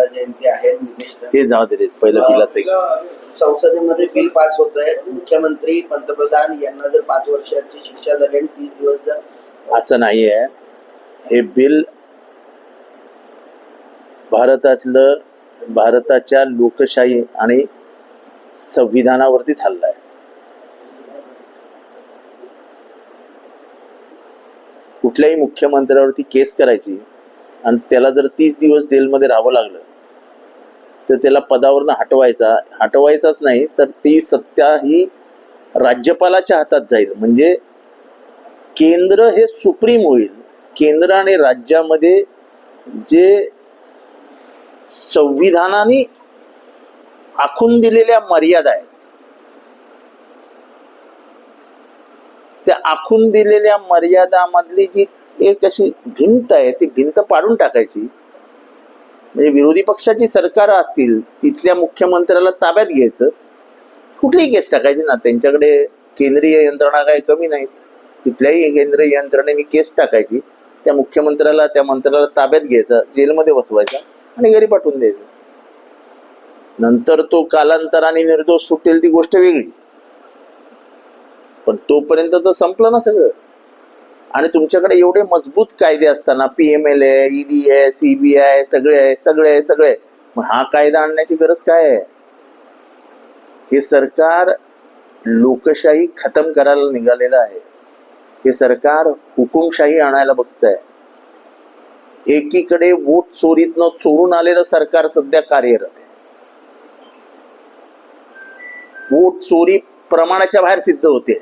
जयंती आहे निलेश राणे. ते जाऊ दे रे पहिलं बिलाचं एक. संसदेमध्ये बिल पास होत आहे मुख्यमंत्री पंतप्रधान यांना जर पाच वर्षाची शिक्षा झाली आणि तीस दिवस जर असं नाही आहे हे बिल भारतातलं भारताच्या लोकशाही आणि संविधानावरतीच हल्ला आहे कुठल्याही मुख्यमंत्र्यावरती केस करायची आणि त्याला जर तीस दिवस जेलमध्ये राहावं लागलं तर त्याला पदावरनं हटवायचा हटवायचाच नाही तर ती सत्ता ही राज्यपालाच्या हातात जाईल. म्हणजे केंद्र हे सुप्रीम होईल. केंद्र आणि राज्यामध्ये जे संविधानाने आखून दिलेल्या मर्यादा आहेत त्या आखून दिलेल्या मर्यादामधली जी एक अशी भिंत आहे ती भिंत पाडून टाकायची म्हणजे विरोधी पक्षाची सरकार असतील तिथल्या मुख्यमंत्र्याला ताब्यात घ्यायचं कुठलीही केस टाकायची ना. त्यांच्याकडे केंद्रीय यंत्रणा काही कमी नाहीत. तिथल्याही केंद्रीय यंत्रणेने केस टाकायची. त्या मुख्यमंत्र्याला त्या मंत्र्याला ताब्यात घ्यायचा जेलमध्ये बसवायचा आणि घरी पाठवून द्यायचं. नंतर तो कालांतराने निर्दोष सुटेल ती गोष्ट वेगळी. पण तोपर्यंत तर संपलं ना सगळं. आणि तुमच्याकडे एवढे मजबूत कायदे असताना पी एम एल आहे ईडी आहे सीबीआय सगळे आहे सगळे आहे सगळे मग हा कायदा आणण्याची गरज काय आहे? हे सरकार लोकशाही खतम करायला निघालेलं आहे. हे सरकार हुकुमशाही आणायला बघत आहे एकीकडे वोट चोरीतनं चोरून आलेलं सरकार सध्या कार्यरत आहे. वोट चोरी प्रमाणाच्या बाहेर सिद्ध होते.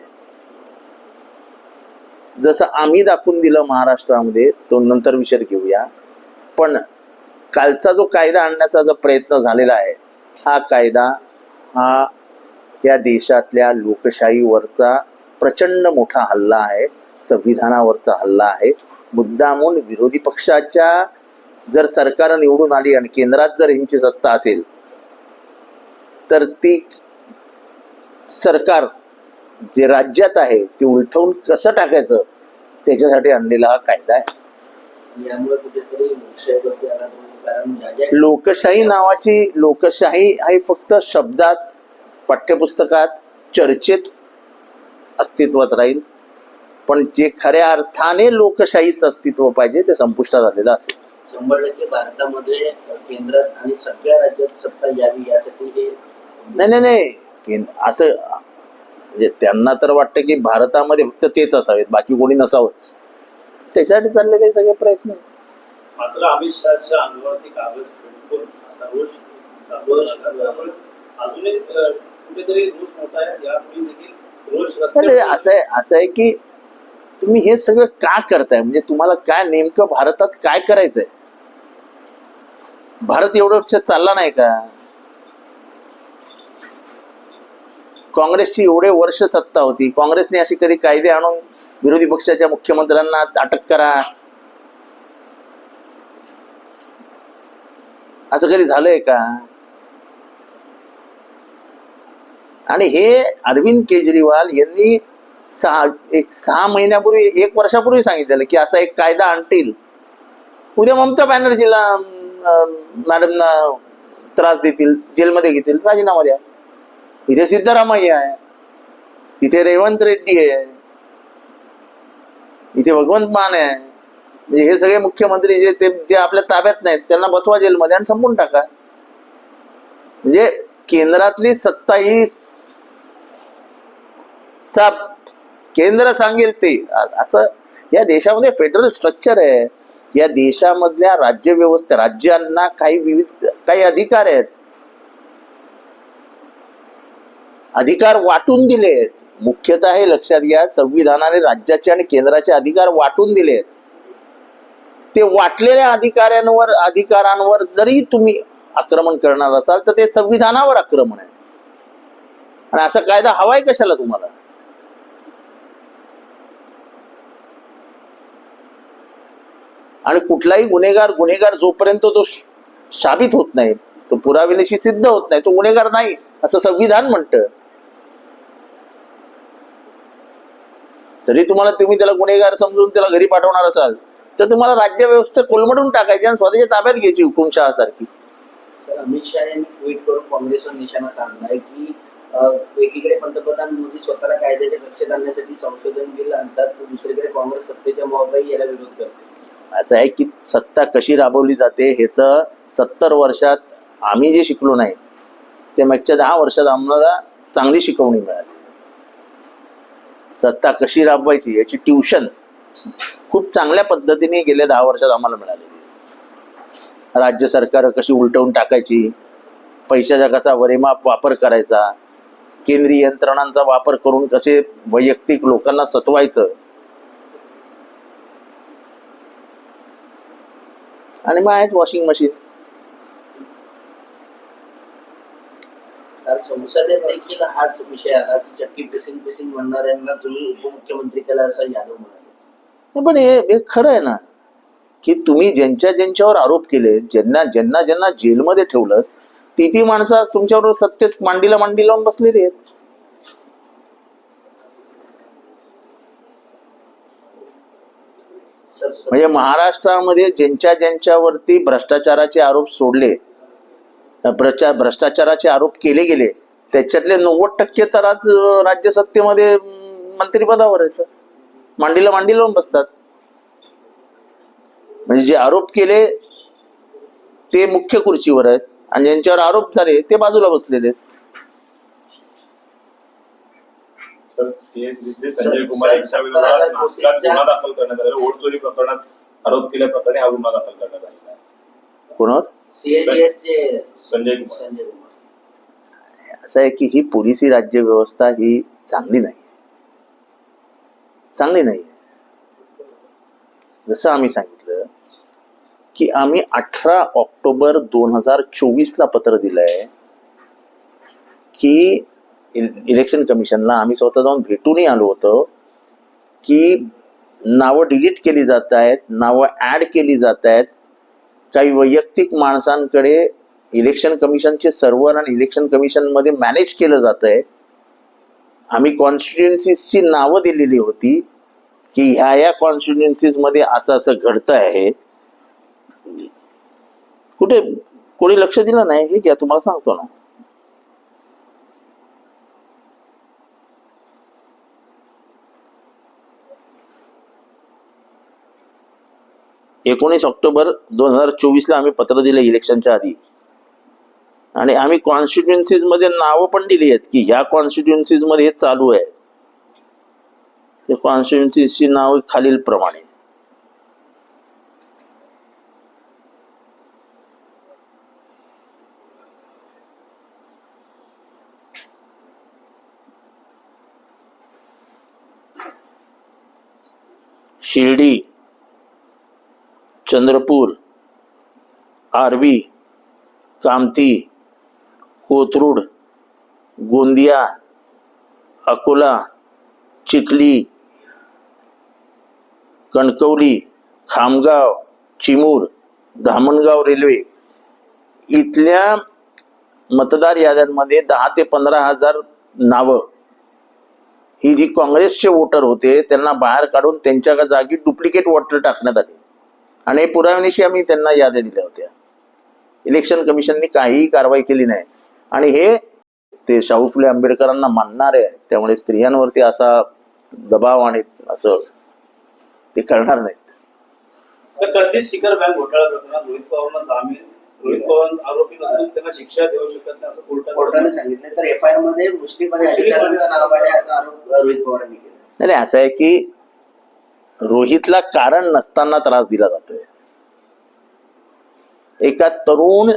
जसं आम्ही दाखवून दिलं महाराष्ट्रामध्ये तो नंतर विचार घेऊया. पण कालचा जो कायदा आणण्याचा जो प्रयत्न झालेला आहे हा कायदा हा या देशातल्या लोकशाहीवरचा प्रचंड मोठा हल्ला आहे संविधानावरचा हल्ला आहे. मुद्दामून विरोधी पक्षाच्या जर सरकार निवडून आली आणि केंद्रात जर ह्यांची सत्ता असेल तर ती सरकार जे राज्यात आहे ते उलथवून कसं टाकायचं? त्याच्यासाठी आणलेला हा कायदा आहे. लोकशाही नावाची लोकशाही हे फक्त शब्दात पाठ्यपुस्तकात चर्चेत अस्तित्वात राहील. पण जे खऱ्या अर्थाने लोकशाहीचं अस्तित्व पाहिजे ते संपुष्टात आलेलं असेल. शंभर टक्के भारतामध्ये केंद्रात आणि सगळ्या राज्यात सत्ता यावी यासाठी हे नाही नाही असं म्हणजे त्यांना तर वाटतं की भारतामध्ये फक्त तेच असावेत बाकी कोणी नसावंच. त्याच्यासाठी चाललेले सगळे प्रयत्न. मात्र अमित शहाच्या अंगावरती कागद फेकून असा रोष रोष, त्यामुळे अजूनही अ, कुठेतरी रोष मोठा आहे यापुढे देखील रोष नाही, रस्त्यावर असं आहे असं आहे की तुम्ही हे सगळं का करताय? म्हणजे तुम्हाला काय नेमकं भारतात काय करायचंय? भारत एवढं वर्ष चालला नाही का? काँग्रेसची एवढे वर्ष सत्ता होती. काँग्रेसने अशी कधी कायदे आणून विरोधी पक्षाच्या मुख्यमंत्र्यांना अटक करा. असं कधी झालंय का? आणि हे अरविंद केजरीवाल यांनी सहा एक सहा महिन्यापूर्वी एक वर्षापूर्वी सांगितलेलं की असा एक कायदा आणतील. उद्या ममता बॅनर्जीला मॅडमना त्रास देतील जेलमध्ये घेतील राजीनामा द्या. इथे सिद्धरामय्या आहे. तिथे रेवंत रेड्डी आहे. इथे भगवंत मान आहे. म्हणजे हे सगळे मुख्यमंत्री जे ते जे आपल्या ताब्यात नाहीत त्यांना बसवा जेलमध्ये आणि संपून टाका. म्हणजे केंद्रातली सत्ता ही सा केंद्र सांगेल ते. असं या देशामध्ये फेडरल स्ट्रक्चर आहे. या देशामधल्या राज्य व्यवस्था राज्यांना काही विविध काही अधिकार आहेत. अधिकार वाटून दिले आहेत. मुख्यतः हे लक्षात घ्या संविधानाने राज्याचे आणि केंद्राचे अधिकार वाटून दिले आहेत. ते वाटलेल्या अधिकाऱ्यांवर अधिकारांवर जरी तुम्ही आक्रमण करणार असाल तर ते संविधानावर आक्रमण आहे. आणि असा कायदा हवाय कशाला तुम्हाला? आणि कुठलाही गुन्हेगार गुन्हेगार जोपर्यंत तो साबित होत नाही तो पुराविनेशी सिद्ध होत नाही तो गुन्हेगार नाही असं संविधान म्हणतं. तरी तुम्हाला तुम्ही त्याला गुन्हेगार समजून त्याला घरी पाठवणार असाल तर तुम्हाला राज्य व्यवस्था कोलमडून टाकायची आणि स्वतःच्या ताब्यात घ्यायची हुकुमशहा सारखी तर अमित शहा यांनी ट्विट करून काँग्रेसवर निशाणा साधलाय की एकीकडे पंतप्रधान मोदी स्वतःला कायद्याच्या कक्षेत आणण्यासाठी संशोधन बिल आणतात तर दुसरीकडे काँग्रेस सत्तेच्या मोबाईल याला विरोध करते. असं आहे की सत्ता कशी राबवली जाते ह्याचं सत्तर वर्षात आम्ही जे शिकलो नाही ते मागच्या दहा वर्षात आम्हाला चांगली शिकवणी मिळाली. सत्ता कशी राबवायची याची ट्युशन खूप चांगल्या पद्धतीने गेल्या दहा वर्षात आम्हाला मिळाले राज्य सरकार कशी उलटवून टाकायची पैशाचा कसा वरेमाप वापर करायचा केंद्रीय यंत्रणांचा वापर करून कसे वैयक्तिक लोकांना सतवायचं. आणि मग आहेच वॉशिंग मशीन. संसदेत देखील हाच विषय आला चक्की पिसिंग पिसिंग म्हणणाऱ्यांना तुम्ही उपमुख्यमंत्री केला असं यादव म्हणाले. पण हे खरं आहे ना की तुम्ही ज्यांच्या ज्यांच्यावर आरोप केले ज्यांना ज्यांना ज्यांना जेलमध्ये ठेवलं ती ती माणसं आज तुमच्यावर सत्तेत मांडीला मांडी लावून बसलेली आहेत. म्हणजे महाराष्ट्रामध्ये ज्यांच्या ज्यांच्यावरती भ्रष्टाचाराचे आरोप सोडले भ्रष्टा भ्रष्टाचाराचे आरोप केले गेले त्याच्यातले नव्वद टक्के तर आज राज्य सत्तेमध्ये मंत्रिपदावर आहेत. मांडीला मांडी लावून बसतात. म्हणजे जे आरोप केले ते मुख्य खुर्चीवर आहेत. आणि ज्यांच्यावर आरोप झाले ते बाजूला बसलेले आहेत. संजय कुमार यांच्या गुन्हा दाखल करण्यात आलेला वोट चोरी प्रकरणात आरोप केल्याप्रकरणी हा गुन्हा दाखल करण्यात आलेला आहे. कोणावर? सीएजीएस चे संजय कुमार. संजय कुमार. असं आहे की ही पोलिसी राज्य व्यवस्था ही चांगली नाही. चांगली नाही. जसं आम्ही सांगितलं की आम्ही अठरा ऑक्टोबर दोन हजार चोवीस ला पत्र दिलंय की इलेक्शन कमिशनला आम्ही स्वतः जाऊन भेटूनही आलो होतो की नावं डिलीट केली जात आहेत नावं ऍड केली जात आहेत. काही वैयक्तिक माणसांकडे इलेक्शन कमिशनचे सर्व्हर आणि इलेक्शन कमिशनमध्ये मॅनेज केलं जात आहे आम्ही कॉन्स्टिट्युएन्सीजची नावं दिलेली होती की ह्या ह्या कॉन्स्टिट्युएन्सीजमध्ये असं असं घडत आहे कुठे? कोणी लक्ष दिलं नाही? हे घ्या तुम्हाला सांगतो ना. एकोणीस ऑक्टोबर दोन हजार चोवीस ला आम्ही पत्र दिलं इलेक्शनच्या आधी. आणि आम्ही कॉन्स्टिट्युएन्सीजमध्ये नावं पण दिली आहेत की ह्या कॉन्स्टिट्युएन्सीजमध्ये हे चालू आहे. ते कॉन्स्टिट्युएन्सीची नाव खालील प्रमाणे. शिर्डी चंद्रपूर आर्वी कामती कोथरूड गोंदिया अकोला चिखली कणकवली खामगाव चिमूर धामणगाव रेल्वे. इथल्या मतदार याद्यांमध्ये दहा ते पंधरा हजार नावं. ही जी काँग्रेसचे वोटर होते त्यांना बाहेर काढून त्यांच्या जागी डुप्लिकेट वोटर टाकण्यात आले. आणि पुराव्यानिशी आम्ही त्यांना याद्या दिल्या होत्या. इलेक्शन कमिशननी काहीही कारवाई केली नाही. आणि हे ते शाहू फुले आंबेडकरांना मानणारे आहेत. त्यामुळे स्त्रियांवरती असा दबाव आणि असं ते करणार नाहीत. सर कधीच शिखर बँक घोटाळा प्रकरणात रोहित पवारांना जामीन. रोहित पवार आरोपी नसून त्यांना शिक्षा देऊ शकत नाही असं कोर्टाने कोर्टाने सांगितलं तर एफ आय आरमध्ये मुस्लिम आणि शिकारांचं नाव आहे असा आरोप रोहित पवारांनी केला. नाही नाही, असं आहे की रोहितला कारण नसताना त्रास दिला जातोय. एका तरुण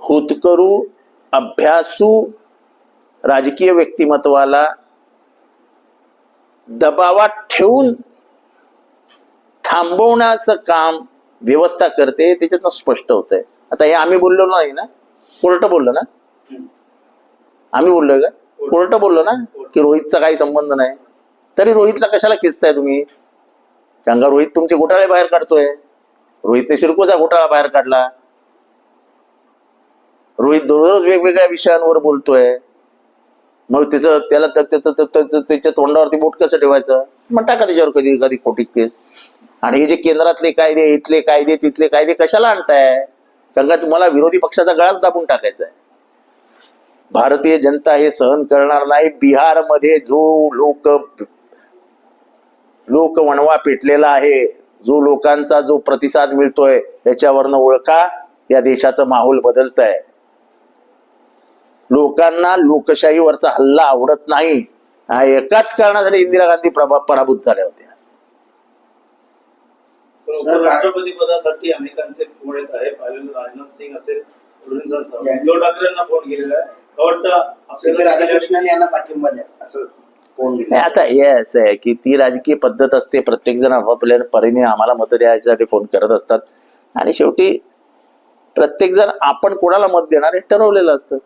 होतकरू अभ्यासू राजकीय व्यक्तिमत्वाला दबावात ठेवून थांबवण्याचं काम व्यवस्था करते त्याच्यातनं स्पष्ट होत आहे आता हे आम्ही बोललो नाही ना? कोर्ट बोललो ना? आम्ही बोललोय का? कोर्ट बोललो ना? की रोहितचा काही संबंध नाही. तरी रोहितला कशाला खेचताय तुम्ही? कारण का रोहित तुमचे घोटाळे बाहेर काढतोय. रोहितने सिडकोचा घोटाळा बाहेर काढला. रोहित दररोज वेगवेगळ्या विषयांवर बोलतोय. मग त्याचं त्याला त्याच्या तोंडावरती बोट कसं ठेवायचं? मग टाका त्याच्यावर कधी कधी खोटी केस. आणि हे जे केंद्रातले कायदे इथले कायदे तिथले कायदे कशाला आणताय? कारण का तुम्हाला विरोधी पक्षाचा गळाच दाबून टाकायचा आहे भारतीय जनता हे सहन करणार नाही. बिहारमध्ये जो लोक लोक वणवा पेटलेला आहे जो लोकांचा जो प्रतिसाद मिळतोय त्याच्यावरनं ओळखा. या देशाचं माहोल बदलत आहे लोकांना लोकशाहीवरचा हल्ला आवडत नाही. हा एकाच कारणासाठी इंदिरा गांधी प्रभा पराभूत झाल्या होत्या. तर उपराष्ट्रपती पदासाठी अनेकांचे फोन येत आहे राजनाथ सिंग असेल उद्धव ठाकरेंना फोन केलेला आहे. राधाकृष्णन यांना पाठिंबा द्या असं फोन नाही, दिला आता हे असं आहे की ती राजकीय पद्धत असते. प्रत्येक जण आपापल्या परीने आम्हाला मतं द्यायसाठी फोन करत असतात. आणि शेवटी प्रत्येक जण आपण कोणाला मत देणार हे ठरवलेलं असतं.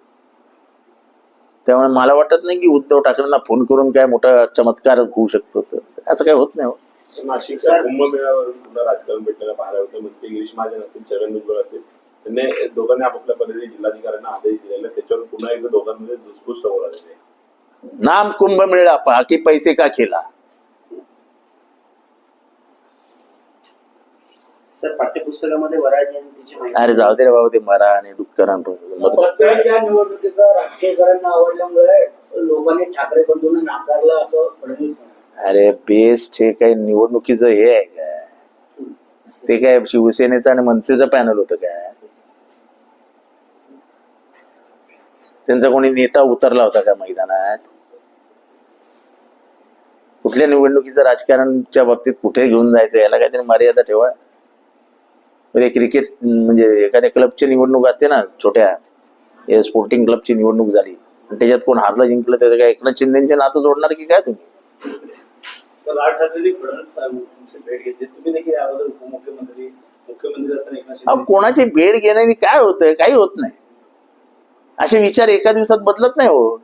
त्यामुळे मला वाटत नाही की उद्धव ठाकरेंना फोन करून काय मोठा चमत्कार होऊ शकतो तर. असं काही होत नाही हो. नाशिकच्या कुंभमेळ्यावरून पुन्हा राजकारण भेटलेलं पाहायला होतं. मंत्री गिरीश महाजन असतील छगन भुजबळ असतील त्यांनी दोघांनी आपापल्या पद्धतीने जिल्हाधिकाऱ्यांना आदेश दिलेले. त्याच्यावर पुन्हा एकदा दोघांमध्ये धुसफूस समोर आलेली आहे. नाम कुंभ मिळला पहा की पैसे का केला सर पाठ्यपुस्तकामध्ये वराज जयंतीची माहिती. अरे जाऊ दे रे बाबा ते मरा आणि डुक्करां पक्षाच्या निवडणुकीचा राजकीयकरांना आवडल्यामुळे लोकांनी ठाकरे बंधूंना नाकारलं असं फडणवीस म्हणाले. अरे बेस्ट हे काही निवडणुकीचं हे आहे काय? ते काय शिवसेनेचं आणि मनसेचं पॅनल होतं काय? त्यांचा कोणी नेता उतरला होता का मैदानात? कुठल्या निवडणुकीचं राजकारणच्या बाबतीत कुठे घेऊन जायचं याला काहीतरी मर्यादा ठेवा. म्हणजे क्रिकेट म्हणजे एखाद्या क्लबची निवडणूक असते ना छोट्या स्पोर्टिंग क्लबची निवडणूक झाली. आणि त्याच्यात कोण हारलं जिंकलं त्याचं काय एकनाथ शिंदेचे नातं जोडणार की काय तुम्ही? कोणाची भेट घेण्याने काय होतंय? काही होत नाही. असे विचार एका दिवसात बदलत नाही हो.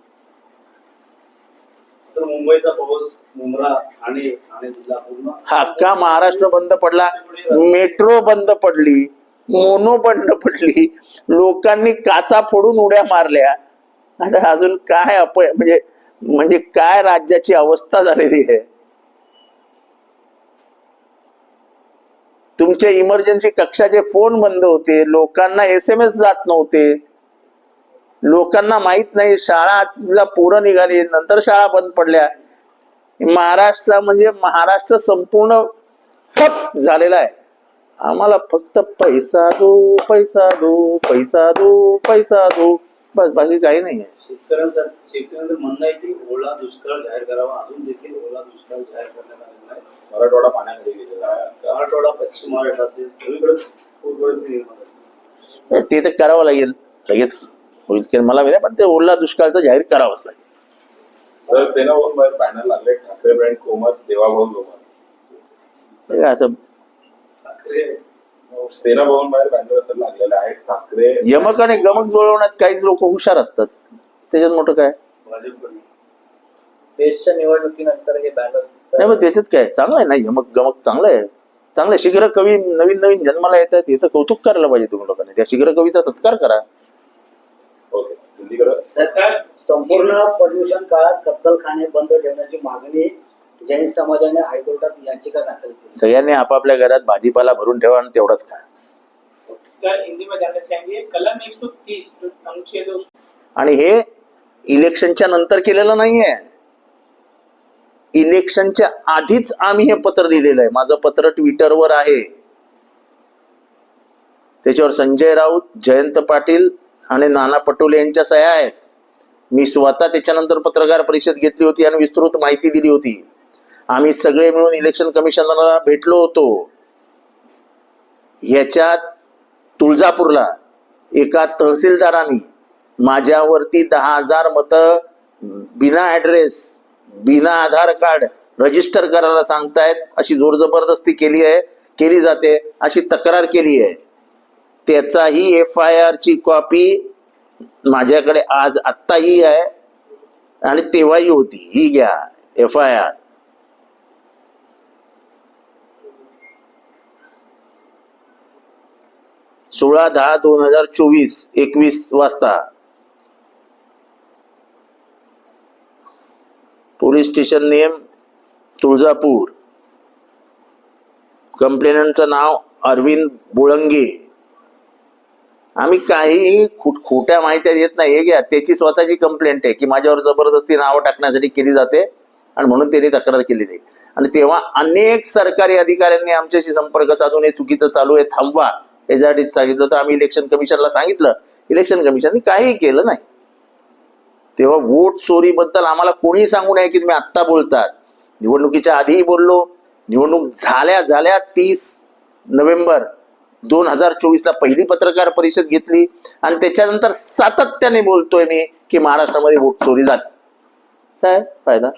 मुंबईचा पाऊस मुंब्रा ठाणे जिल्हा पूर्ण. हा अख्खा महाराष्ट्र बंद पडला. मेट्रो बंद पडली मोनो बंद पडली. लोकांनी काचा फोडून उड्या मारल्या. आता अजून काय अपय म्हणजे म्हणजे काय राज्याची अवस्था झालेली आहे? तुमचे इमर्जन्सी कक्षाचे फोन बंद होते. लोकांना एस एम एस जात नव्हते. लोकांना माहीत नाही शाळाला पोरं निघाली नंतर शाळा बंद पडल्या. महाराष्ट्र म्हणजे महाराष्ट्र संपूर्ण ठप झालेला आहे. आम्हाला फक्त पैसा दो पैसा दो पैसा दो पैसा दो. बस बाकी काही नाही आहे. शेतकऱ्यांचं म्हणणं आहे की ओला दुष्काळ जाहीर करावा. अजून देखील ओला दुष्काळ जाहीर करण्यात आलेला आहे. मराठवाडा पाण्याखाली गेलेला आहे. मराठवाडा पश्चिम महाराष्ट्र असेल सगळीकडेच पूर परिस्थिती निर्माण झाली. ते तर करावं लागेल. लगेच होईल की मला माहिती नाही, पण ते ओला दुष्काळचं जाहीर करावंच लागेल. तर सेना भवन बाहेर बॅनर लागले. ठाकरे ब्रँड कोमत देवाभाऊ लोमत असं? ठाकरे सेना भवन बाहेर बॅनर तर लागलेले आहेत. ठाकरे यमक आणि गमक जुळवण्यात काही लोक हुशार असतात. त्याच्यात मोठं काय? देशच्या निवडणुकीनंतर हे बॅनर नाही मग त्याच्यात काय? चांगलं आहे ना? यमक गमक चांगलं आहे. चांगलं आहे. शीघ्र कवी नवीन नवीन जन्माला येतात याचं कौतुक करायला पाहिजे तुम्ही लोकांनी. त्या शीघ्र कवीचा सत्कार करा. संपूर्ण पर्युषण काळात कत्तलखाने बंद ठेवण्याची मागणी जैन समाजाने हायकोर्टात याचिका दाखल केली. सगळ्यांनी आपापल्या घरात भाजीपाला भरून ठेवा आणि तेवढाच खा. सर हिंदी में जानना चाहेंगे कलम 130 जो अनुच्छेद है, आणि हे इलेक्शनच्या नंतर केलेलं नाहीये. इलेक्शनच्या आधीच आम्ही हे पत्र लिहिलेलं आहे. माझं पत्र ट्विटरवर आहे. त्याच्यावर संजय राऊत जयंत पाटील आणि नाना पटोले यांच्या सह्या आहेत. मी स्वतः त्याच्यानंतर पत्रकार परिषद घेतली होती आणि विस्तृत माहिती दिली होती. आम्ही सगळे मिळून इलेक्शन कमिशनरला भेटलो होतो. ह्याच्यात तुळजापूरला एका तहसीलदारांनी माझ्यावरती दहा हजार मतं बिना ॲड्रेस बिना आधार कार्ड रजिस्टर करायला सांगतायत अशी जोर जबरदस्ती केली आहे केली जाते अशी तक्रार केली आहे. त्याचाही एफ आय आरची कॉपी माझ्याकडे आज आत्ताही आहे. आणि तेव्हाही होती. ही घ्या. एफ आय आर सोळा दहा दोन हजार चोवीस एकवीस वाजता. Police station name Tuljapur. कंप्लेनंटचं नाव अरविंद बोळंगे. आम्ही काही खोट- खोट्या माहित्या देत नाही. हे घ्या त्याची स्वतःची कंप्लेंट आहे की माझ्यावर जबरदस्ती नावं टाकण्यासाठी केली जाते आणि म्हणून त्यांनी तक्रार केलेली नाही. आणि तेव्हा अनेक सरकारी अधिकाऱ्यांनी आमच्याशी संपर्क साधून हे चुकीचं चालू आहे थांबवा. याच्यासाठी सांगितलं होतं आम्ही इलेक्शन कमिशनला सांगितलं. इलेक्शन कमिशनने काही केलं नाही. तेव्हा वोट चोरीबद्दल आम्हाला कोणी सांगू नये की तुम्ही आत्ता बोलतात. निवडणुकीच्या आधीही बोललो. निवडणूक झाल्या झाल्या तीस नोव्हेंबर दोन हजार चोवीसला पहिली पत्रकार परिषद घेतली आणि त्याच्यानंतर सातत्याने बोलतोय मी की महाराष्ट्रामध्ये वोट चोरी झाली. काय फायदा?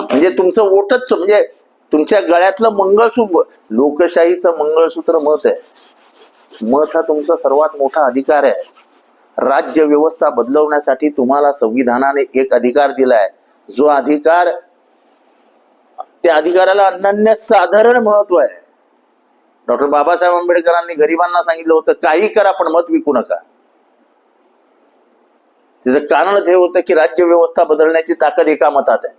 म्हणजे तुमचं वोटच म्हणजे तुमच्या गळ्यातलं मंगळसूत्र लोकशाहीचं मंगळसूत्र मत आहे. मत हा तुमचा सर्वात मोठा अधिकार आहे. राज्य व्यवस्था बदलवण्यासाठी तुम्हाला संविधानाने एक अधिकार दिलाय. जो अधिकार त्या अधिकाराला अनन्य साधारण महत्त्व आहे. डॉक्टर बाबासाहेब आंबेडकरांनी गरिबांना सांगितलं होतं काही करा पण मत विकू नका. त्याचं कारणच हे होतं की राज्य व्यवस्था बदलण्याची ताकद एका मतात आहे.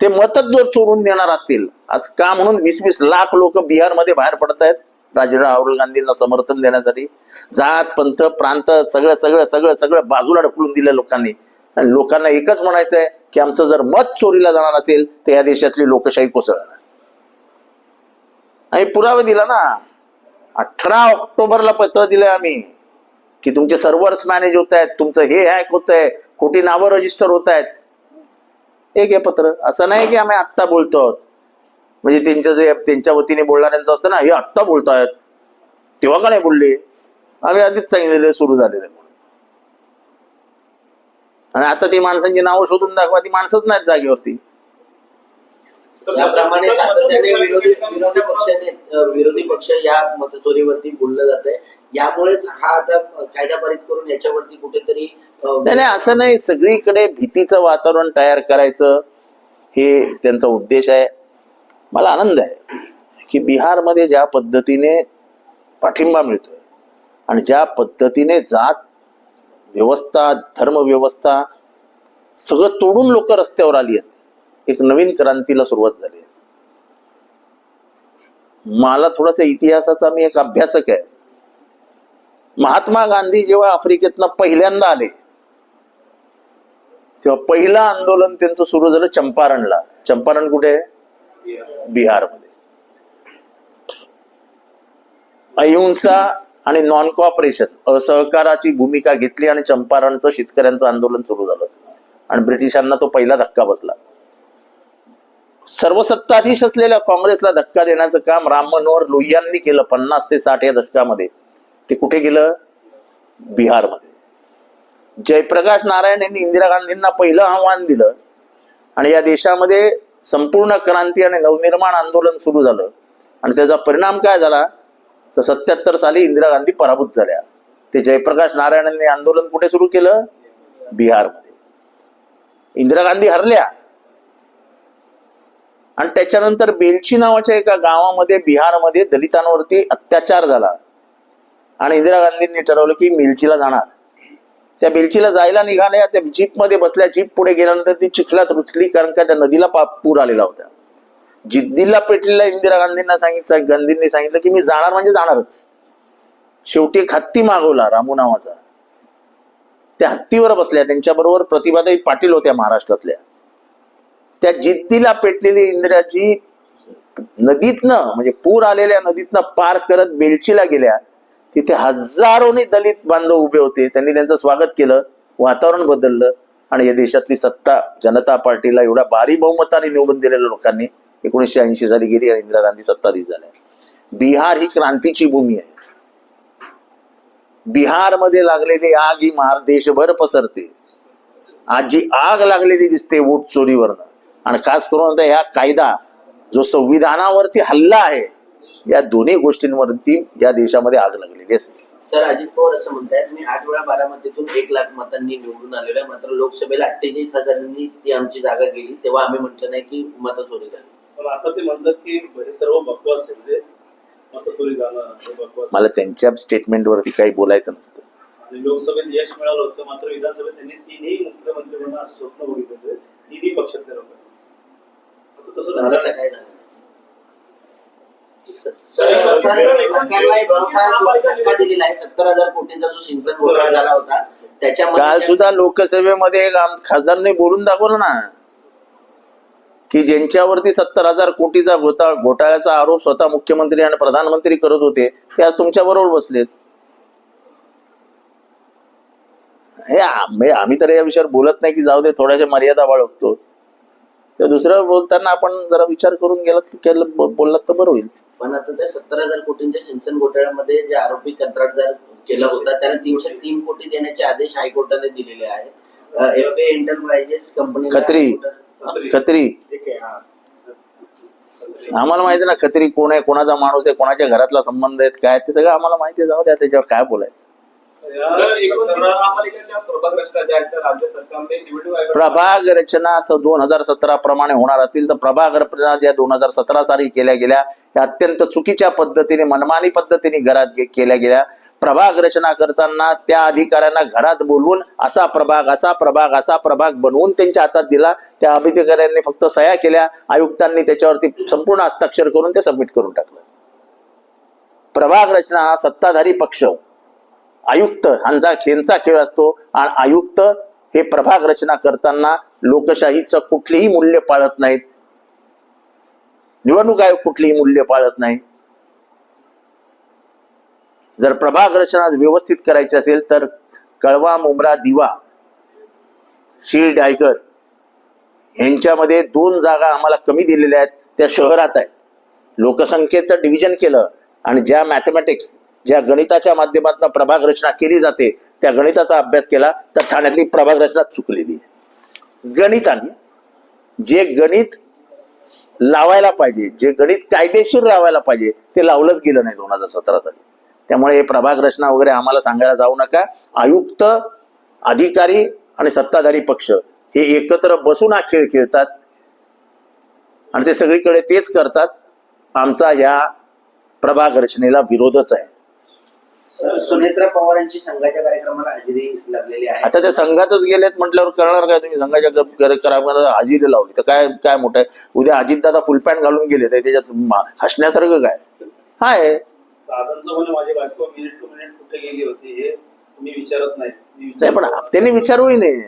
ते मतच जर चोरून देणार असतील आज का म्हणून वीस वीस लाख लोक बिहारमध्ये बाहेर पडत आहेत? राहुल गांधींना समर्थन देण्यासाठी जात पंथ प्रांत सगळं सगळं सगळं सगळं बाजूला ढकलून दिलं लोकांनी. आणि लोकांना एकच म्हणायचं आहे की आमचं जर मत चोरीला जाणार असेल तर या देशातली लोकशाही कोसळणार. आणि पुरावे दिला ना. अठरा ऑक्टोबरला पत्र दिलंय आम्ही की तुमचे सर्व्हर्स मॅनेज होत आहेत तुमचं हे हॅक होत आहे खोटी नावं रजिस्टर होत आहेत. एक हे पत्र. असं नाही की आम्ही आत्ता बोलतो आहोत. म्हणजे त्यांच्या जे त्यांच्या वतीने बोलणाऱ्यांचं असतं ना हे आत्ता बोलतायत. तेव्हा का नाही बोलले? आम्ही आधीच सांगितलेले सुरू झालेले आणि आता ती माणसांची नावं शोधून दाखवा ती माणसंच नाहीत जागेवरती. याप्रमाणे सातत्याने विरोधी विरोधी पक्षाने विरोधी पक्ष या मतचोरीवरती बोललं जात आहे यामुळेच हा आता कायदा पारित करून याच्यावरती कुठेतरी नाही असं नाही. सगळीकडे भीतीचं वातावरण तयार करायचं हे त्यांचा उद्देश आहे. मला आनंद आहे की बिहारमध्ये ज्या पद्धतीने पाठिंबा मिळतोय आणि ज्या पद्धतीने जात व्यवस्था धर्मव्यवस्था सगळं तोडून लोक रस्त्यावर आली आहेत एक नवीन क्रांतीला सुरुवात झाली मला थोडासा इतिहासाचा मी एक अभ्यासक आहे. महात्मा गांधी जेव्हा आफ्रिकेतनं पहिल्यांदा आले तेव्हा पहिलं आंदोलन त्यांचं सुरू झालं चंपारणला. चंपारण कुठे आहे? बिहारमध्ये. अहिंसा आणि नॉन कॉपरेशन असहकाराची भूमिका घेतली आणि चंपारणचं शेतकऱ्यांचं आंदोलन सुरू झालं. आणि ब्रिटिशांना तो पहिला धक्का बसला. सर्व सत्ताधीश असलेल्या काँग्रेसला धक्का देण्याचं काम राम मनोहर लोहियांनी केलं पन्नास ते साठ या दशकामध्ये ते कुठे गेलं? बिहारमध्ये. जयप्रकाश नारायण यांनी इंदिरा गांधींना पहिलं आव्हान दिलं आणि या देशामध्ये संपूर्ण क्रांती आणि नवनिर्माण आंदोलन सुरू झालं. आणि त्याचा परिणाम काय झाला? तर सत्याहत्तर साली इंदिरा गांधी पराभूत झाल्या. ते जयप्रकाश नारायण यांनी आंदोलन कुठे सुरू केलं? बिहारमध्ये. इंदिरा गांधी हरल्या. आणि त्याच्यानंतर बेलची नावाच्या एका गावामध्ये बिहारमध्ये दलितांवरती अत्याचार झाला. आणि इंदिरा गांधींनी ठरवलं की मिलचीला जाणार. त्या बेलचीला जायला निघाल्या त्या जीपमध्ये बसल्या जीप पुढे गेल्यानंतर ती चिखलात रुचली कारण का त्या नदीला पा- पूर आलेला होता. जिद्दीला पेटलेल्या इंदिरा गांधींना सांगितलं गांधींनी सांगितलं की मी जाणार म्हणजे जाणारच. शेवटी एक हत्ती मागवला रामू नावाचा. त्या हत्तीवर बसल्या त्यांच्याबरोबर प्रतिभाताई पाटील होत्या महाराष्ट्रातल्या. त्या जिद्दीला पेटलेली इंदिराजी नदीतनं म्हणजे पूर आलेल्या नदीतनं पार करत बेलचीला गेल्या. तिथे हजारोनी दलित बांधव उभे होते. त्यांनी त्यांचं स्वागत केलं वातावरण बदललं आणि या देशातली सत्ता जनता पार्टीला एवढ्या भारी बहुमताने निवडून दिलेल्या लोकांनी एकोणीसशे ऐंशी साली गेली आणि इंदिरा गांधी सत्ताधीश झाल्या. बिहार ही क्रांतीची भूमी आहे. बिहारमध्ये लागलेली आग ही महार देशभर पसरते. आज जी आग लागलेली दिसते वोट चोरीवरनं. आणि खास करून आता ह्या कायदा जो संविधानावरती हल्ला आहे या दोन्ही गोष्टींवरती या देशामध्ये आग लागलेली असते. सर अजित पवार असं म्हणतायत मी आठ वेळा बारामतीतून एक लाख मतांनी निवडून आलेलो आहे. मात्र लोकसभेला अठ्ठेचाळीस हजारांनी ती आमची जागा गेली. तेव्हा आम्ही म्हटलं नाही की मतचोरी झाली. पण आता ते म्हणतात की हे सर्व बकवास म्हणजे मतचोरी हे बकवास मला त्यांच्या स्टेटमेंटवरती काही बोलायचं नसतं. लोकसभेत यश मिळालं होतं मात्र विधानसभेत त्यांनी तिन्ही मुख्यमंत्री म्हणून असं स्वप्न बघितलं तिन्ही लोकांनी झालं काल सुद्धा लोकसभेमध्ये खासदारने बोलून दाखवलं ना. की ज्यांच्यावरती सत्तर हजार कोटीचा घोटाळ घोटाळ्याचा आरोप स्वतः मुख्यमंत्री आणि प्रधानमंत्री करत होते ते आज तुमच्या बरोबर बसलेत. हे म्हणजे आम्ही तर या विषयावर बोलत नाही की जाऊ दे थोड्याशा मर्यादा बाळगतो. तर दुसरं बोलताना आपण जरा विचार करून गेलात केलं बोललात तर बरं होईल. पण आता त्या सत्तर हजार कोटींच्या सिंचन घोटाळ्यामध्ये जे आरोपी कंत्राटदार केला होता त्याला तीनशे तीन कोटी देण्याचे आदेश हायकोर्टाने दिलेले आहेत. F A enterprises company Khatri. Khatri. आहे हा आम्हाला माहिती आहे ना खत्री कोण आहे कोणाचा माणूस आहे कोणाच्या घरातला संबंध आहेत काय ते सगळं आम्हाला माहिती आहे जाऊ द्या त्याच्यावर काय बोलायचं. प्रभाग रचना दोन हजार सतरा प्रमाणे होणार असतील तर प्रभाग रचना ज्या दोन हजार सतरा साली केल्या गेल्या त्या अत्यंत चुकीच्या पद्धतीने मनमानी पद्धतीने घरात केल्या गेल्या. प्रभाग रचना करताना त्या अधिकाऱ्यांना घरात बोलवून असा प्रभाग असा प्रभाग असा प्रभाग बनवून त्यांच्या हातात दिला. त्या अधिकाऱ्यांनी फक्त सह्या केल्या. आयुक्तांनी त्याच्यावरती संपूर्ण हस्ताक्षर करून ते सबमिट करून टाकलं. प्रभाग रचना हा सत्ताधारी पक्ष. आयुक्त यांचा खेळचा खेळ असतो आणि आयुक्त हे प्रभाग रचना करताना लोकशाहीचं कुठलीही मूल्य पाळत नाहीत. निवडणूक आयोग कुठलीही मूल्य पाळत नाही. जर प्रभाग रचना व्यवस्थित करायची असेल तर कळवा मुमरा दिवा शील डायकर यांच्यामध्ये दोन जागा आम्हाला कमी दिलेल्या आहेत त्या शहरात आहेत. लोकसंख्येचं डिव्हिजन केलं आणि ज्या मॅथमॅटिक्स ज्या गणिताच्या माध्यमातून प्रभाग रचना केली जाते त्या गणिताचा अभ्यास केला तर ठाण्यातली प्रभाग रचना चुकलेली आहे. गणिताने जे गणित लावायला पाहिजे जे गणित कायदेशीर लावायला पाहिजे ते लावलंच गेलं नाही दोन हजार सतरा साली. त्यामुळे हे प्रभाग रचना वगैरे आम्हाला सांगायला जाऊ नका. आयुक्त अधिकारी आणि सत्ताधारी पक्ष हे एकत्र बसून हा खेळ खेळतात. आणि ते सगळीकडे तेच करतात. आमचा या प्रभाग रचनेला विरोधच आहे. सुनेत्रा पवार यांची संघाच्या कार्यक्रमाला हजेरी लागलेली आहे. आता ते संघातच गेलेत म्हटल्यावर करणार काय तुम्ही? संघाच्या कार्यक्रमाला हजेरी लावली. तर काय काय मोठं आहे? उद्या अजितदादा फुल पॅन्ट घालून गेले तर त्याच्यात मा- हसण्यासारखं काय? हाय. दादांचं म्हणे माझी बायको मिनिट टू मिनिट कुठे गेली होती हे तुम्ही विचारत नाही. मी नाही पण त्यांनी विचारूही नाही